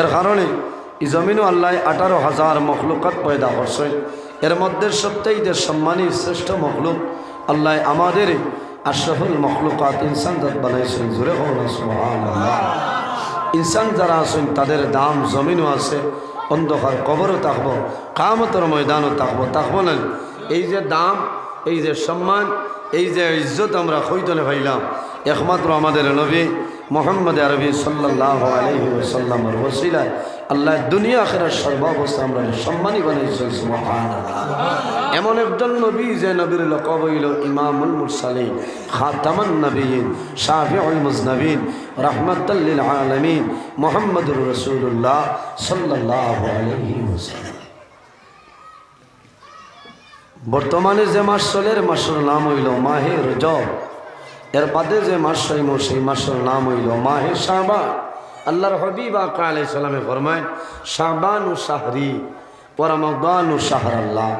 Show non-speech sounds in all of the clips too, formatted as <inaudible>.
এর কারণে এই জমিনও আল্লাহ আঠারো হাজার মখলুকাত পয়দা করছে। এর মধ্যে সত্যিই সম্মানী শ্রেষ্ঠ মখলুক আল্লাহ আমাদের আশরাফুল মখলুকাত ইনসান জাত বানাইছেন হোক না ইনসান যারা আছেন, তাদের দাম জমিনও আছে, অন্ধকার কবরও থাকব, কামতর ময়দানও থাকব থাকব না। এই যে দাম, এই যে সম্মান, এই যে ইজ্জত আমরা খৈতনে ভাইলাম একমাত্র আমাদের নবী মোহাম্মদ আরবি সাল্লাহ আলহি সাল্লামর ওসিলায় আল্লাহ দুনিয়া আখেরার সর্বাবস্থা আমরা বানাইছেন সুবহানাল্লাহ। এমন একজন নবী যে নবীর লকব হইল ইমামুল মুরসালিন, খাতামান নবীন, শাফিউল মুজনবিন রহমতুল্লিল আলমিন, মোহাম্মদুর রসুল্লাহ সাল্লাহ আলহি বর্তমানে যে মাস চলের মাসের নাম হইল মাহে রজব এর বাদে যে মাস হইম সেই মাসের নাম হইল মাহে শাহবান। আল্লাহর হবিব আকা সালামে ফরমায়, শাহবান ও শাহরি, পরামদান ও শাহর আল্লাহ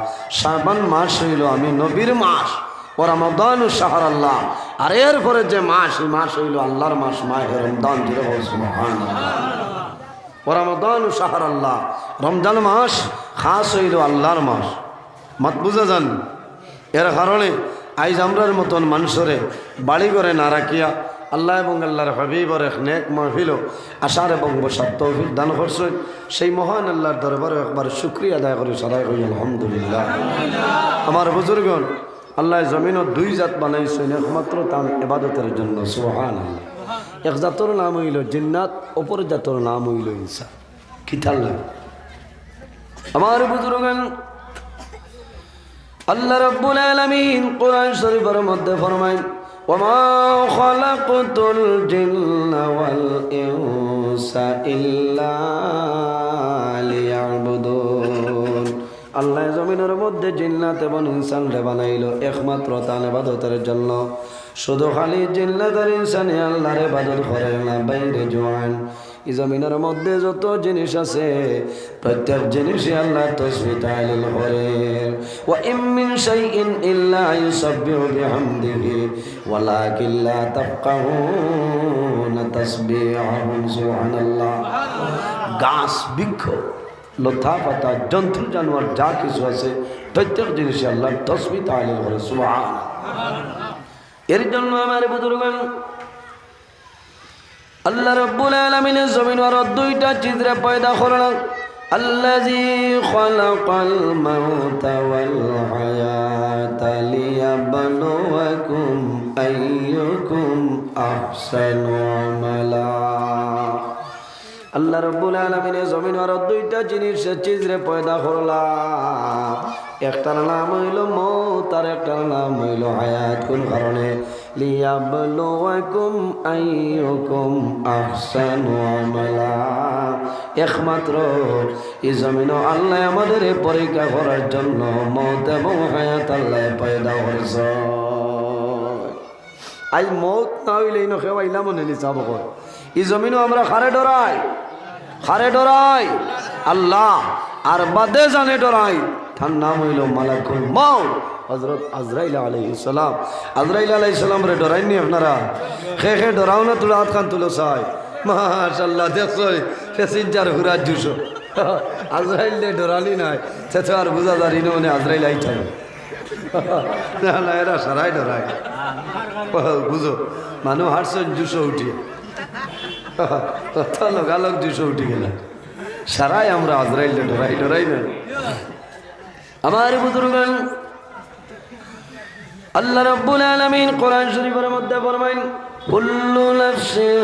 শাহবান মাস হইল আমি নবীর মাস, পরমদান ও শাহর আল্লাহ আর এরপরে যে মাস, এই মাস হইল আল্লাহর মাস, মাহে রমদান জিরো সুবহান রমদান ও শাহর আল্লাহ রমজান মাস খাস হইল আল্লাহর মাস। মত বুঝা যান, এর কারণে আইজ আমরার মতন মানুষরে বাড়ি করে না রাখিয়া আল্লাহ এবং আল্লাহর হাবিবর এক নেক মাহফিল আশার এবং বসার তৌফিক দান করছেন সেই মহান আল্লাহর দরবারে একবার শুক্রিয়া আদায় করে সদাই করি, আলহামদুলিল্লাহ। আমার বুজুর্গণ, আল্লাহ জমিনত দুই জাত বানাইছেন, একমাত্র তার এবাদতের জন্য সোহান এক জাতর নাম হইল জিন্নাত, অপর জাতর নাম হইল ইনসা খিতাল আমার বুজুর্গণ আল্লাহ রব্বুল আলামিন কোরআন শরীফের মধ্যে ওমা খালাকতুল জিন্না ওয়াল ইনসা ইল্লা লিয়াবুদুন। আল্লাহ জমিনের মধ্যে জিন্নাত এবং ইনসান রে বানাইলো একমাত্র তার ইবাদতের জন্য। শুধু খালি জিন্নাত আর ইনসানে আল্লাহর ইবাদত করে না, বাইরে জোয়ান। এই জমিনের মধ্যে যত জিনিস আছে, প্রত্যেক জিনিসই আল্লাহ তসবি তাহলিল করে ওয়া ইম মিন শাইইন ইল্লা ইউসাব্বিহু বিহামদিহি, ওয়ালাকিন লা তাফকাহুনা তাসবিহাহুম, সুবহানাল্লাহ। গাছ, বৃক্ষ, লতা পাতা, জন্তু, জানোয়ার, যা কিছু আছে, প্রত্যেক জিনিসই আল্লাহ তসবি তাহলিল করে সুবহান এর জন্য আমার বুজুর্গণ আল্লাহ রব্বুল আলামিনের জমিন আর দুইটা চিত্রে পয়দা করলেন الذي خلق الموت والحياة ليبلوكم أيكم أحسن عملا আল্লাহ রব্বুল আলমিনের জমিন আর দুইটা জিনিস চিজরে পয়দা করলাম একটার নাম হইল মৌত আর একটার নাম হইল হায়াত কোন কারণে লিয়াবলুয়াকুম আইয়ুকুম আহসানু আমালা। একমাত্র এই জমিন আল্লাহ আমাদের পরীক্ষা করার জন্য মৌত এবং হায়াত আল্লাহ পয়দা করেছে। আই মৌত না হইলে নখে আইলা মনে নিচাব কর এই জমিনও আমরা খারে ডরাই খারে ডরাই। আল্লাহ আর বাদে জানে ডরাই। তার নাম হইল মালাকুল মৌত হজরত আজরাইল আলাইসালাম আজরাইল আলাইসালাম রে ডরাইনি আপনারা? খে খে, ডরাও না, তুলে হাত খান, তুলো চাই মাশাল্লাহ দেখছ? সিনচার হুরার জুসো। <laughs> আজরাইল দে ডরালি নাই। সে তো আর বুঝা দাঁড়ি না মানে আজরাইল আইটাই <laughs> না না, এরা সারাই ডরায়। বুঝো মানুহ হারছেন দুশো উঠিয়ে। লগালগ দুশো উঠি গেল। সারাই আমরা আজরাইল ডরাই ডরাই না আমার বুজুর্গান আল্লাহ রাব্বুল আলামিন কোরআন শরীফের মধ্যে ফরমাইন কুল্লু নাফসিন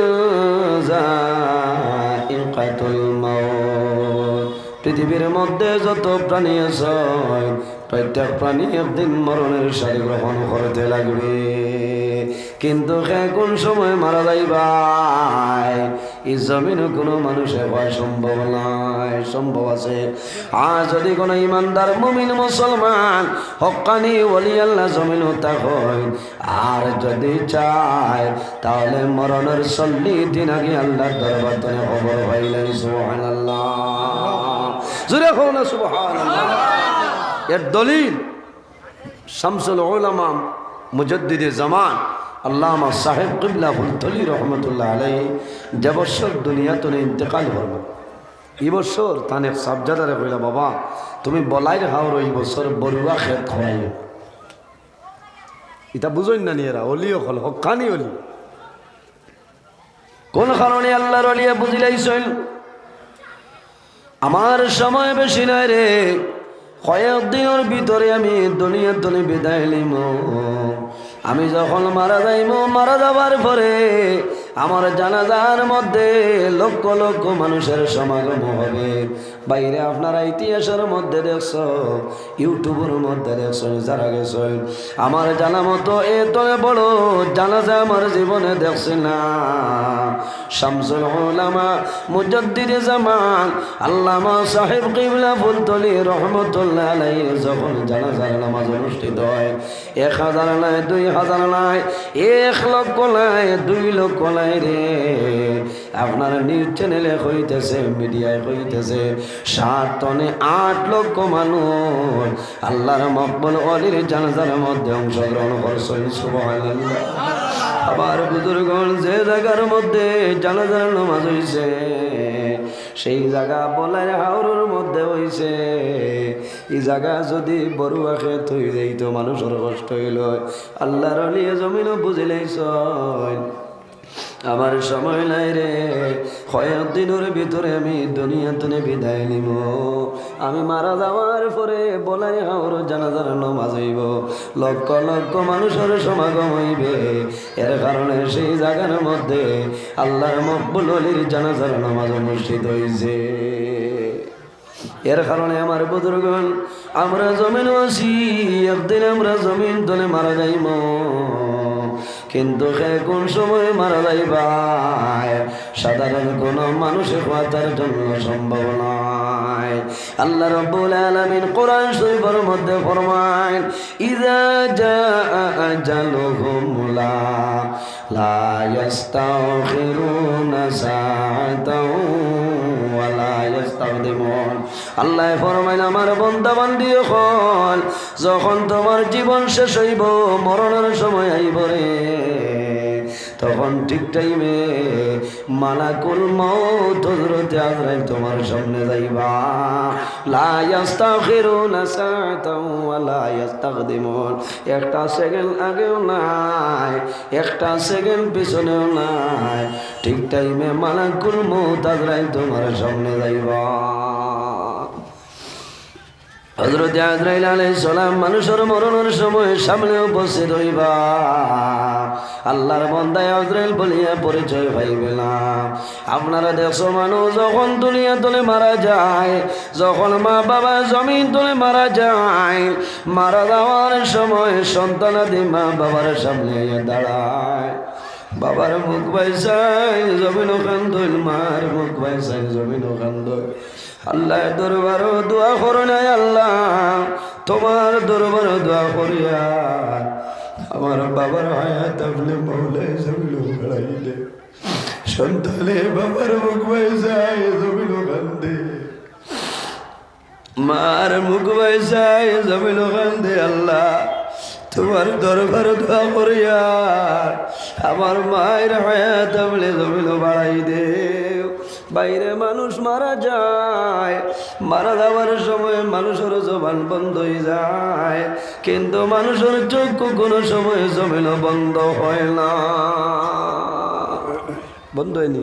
যায়িকাতুল মাউত। পৃথিবীর মধ্যে যত প্রাণী আছে, প্রত্যেক প্রাণী একদিন মরণের সাথে গ্রহণ করতে লাগবে। কিন্তু কোন সময় মারা যাইবাই? এই জমিনে কোনো মানুষের হওয়া সম্ভব নয়, সম্ভব আছে। আর যদি কোনো ইমানদার মুমিন মুসলমান, হকানি ওলি আল্লাহ জমিন হয়, আর যদি চায়, তাহলে মরণের চল্লিশ দিন আগে আল্লাহর দরবার তনে খবর পাইলেন সুবহান আল্লাহ না সুবহান এর দলিল শামসুল ওলামা মুজদ্দিদে জামান আল্লামা সাহেব কিবলা ফুলতলি রহমতুল্লাহ আলাই যে বছর দুনিয়া তো ইন্তেকাল করল। এই বছর তানে সাবজাদারে কইলা, বাবা, তুমি বলাইর হাওর এই বছর বড়ুয়া খেত খোয়াই এটা বুঝইন না নিয়েরা অলিও হল হকানি অলি। কোন কারণে আল্লাহর অলিয়া বুঝিলাইছেন? আমার সময় বেশি নাই রে, কয়েকদিনের ভিতরে আমি দুনিয়ার তলে বিদায় নিম। আমি যখন মারা যাইব মারা যাবার পরে আমার জানাজার মধ্যে লক্ষ লক্ষ মানুষের সমাগম হবে। বাইরে আপনারা ইতিহাসের মধ্যে দেখছ, ইউটিউবের মধ্যে দেখছ, যারা গেছেন আমার জানা মতো এ তলে বড় জানাজা আমার জীবনে দেখছি না। শামসুল উলামা, মুজাদ্দিদ জামান, আল্লামা সাহেব কিবলা ফুলতলি রহমতুল্লাহ আলাইহি যখন জানাজার নামাজ অনুষ্ঠিত হয়, এক হাজার নাই, দুই হাজার নাই, এক লক্ষ নাই, দুই লক্ষ নাই রে। আপনার নিউজ চ্যানেলে হইতেছে মিডিয়ায় হইতেছে। সাত টনে আট লক্ষ মানুষ আল্লাহর মকবল অলির জানাজার মধ্যে অংশগ্রহণ করছেন, সুবহানাল্লাহ। আবার বুজুর্গণ যে জায়গার মধ্যে জানাজার নামাজ হইছে, সেই জায়গা বলার হাওরের মধ্যে হইছে। এই জায়গা যদি বড়ুয়াকে থই যাইতো মানুষের কষ্ট হইল। আল্লাহর লিয়ে জমিনও বুঝিলাইছ আমার সময় নাই রে। কয়েক দিনের ভিতরে আমি দুনিয়া তুলে বিদায় নিব। আমি মারা যাওয়ার পরে বলাই হাওর জানাজার নমাজ হইব। লক্ষ লক্ষ মানুষের সমাগম হইবে। এর কারণে সেই জায়গার মধ্যে আল্লাহর মকবুল অলির জানাজার নামাজ অনুষ্ঠিত হয়েছে এর কারণে আমার বুজুর্গন আমরা জমিন আছি একদিন আমরা জমিন তলে মারা যাইব। কিন্তু সে কোন সময় মারা যাইবাই সাধারণ কোন মানুষের হওয়ার জন্য সম্ভব নয়। আল্লাহ রব্বুল আলামিন কোরআন শরীফের মধ্যে ফরমায়, ইযা জাআ আজালুহুম লা লা ইস্তাখিরুনা সাআতাও ওয়া লা ইস্তাকদিমুন আল্লাহ ফরমাইন আমার বন্দা বান্দি হল যখন তোমার জীবন শেষ হইব, মরণের সময় আইব রে। তখন ঠিক টাইমে মালাকুল মৌত হযরত আজরাইল তোমার সামনে যাইবা। লা ইস্তাখিরুনা সাআতাও ওয়া লা ইস্তাকদিমুন একটা সেকেন্ড আগেও নাই, একটা সেকেন্ড পিছনেও নাই। ঠিক টাইমে মালাকুল মৌত আজরাইল তোমার সামনে যাইবা। হজরত আজরাইল আলাই সালাম মানুষের মরণের সময় সামনে উপস্থিত হইবা। আল্লাহর বন্দায় আজরাইল বলিয়া পরিচয় পাইবে না। আপনারা দেখছ, মানুষ যখন দুনিয়া তলে মারা যায়, যখন মা বাবা জমিন তলে মারা যায়, মারা যাওয়ার সময় সন্তানাদি মা বাবার সামনে দাঁড়ায়। বাবার মুখ বাইসাই জমিন কান্দইল মার মুখ বাইসাই জমিন কান্দইল আল্লাহ দরবার দোয়া করো নাই আল্লাহ, তোমার দরবার দোয়া করিয়া আমার বাবার হায়াত আপনি মৌলাই জমিল বেড়াইলে সন্তানে বাবার মুখ বাইসাই জমিল কান্দে। মার মুখ বাইসাই জমিল কান্দে আল্লাহ। তোমার দরবার দোয়া করিয়া আমার মায়ের হায়াত বলে জমিল বাড়াই দে বাইরে মানুষ মারা যায়, মারা যাওয়ার সময় মানুষের জবান বন্ধ হয়ে যায়। কিন্তু মানুষের চক্ষু কোনো সময় জমিল বন্ধ হয় না। বন্ধ হয়নি?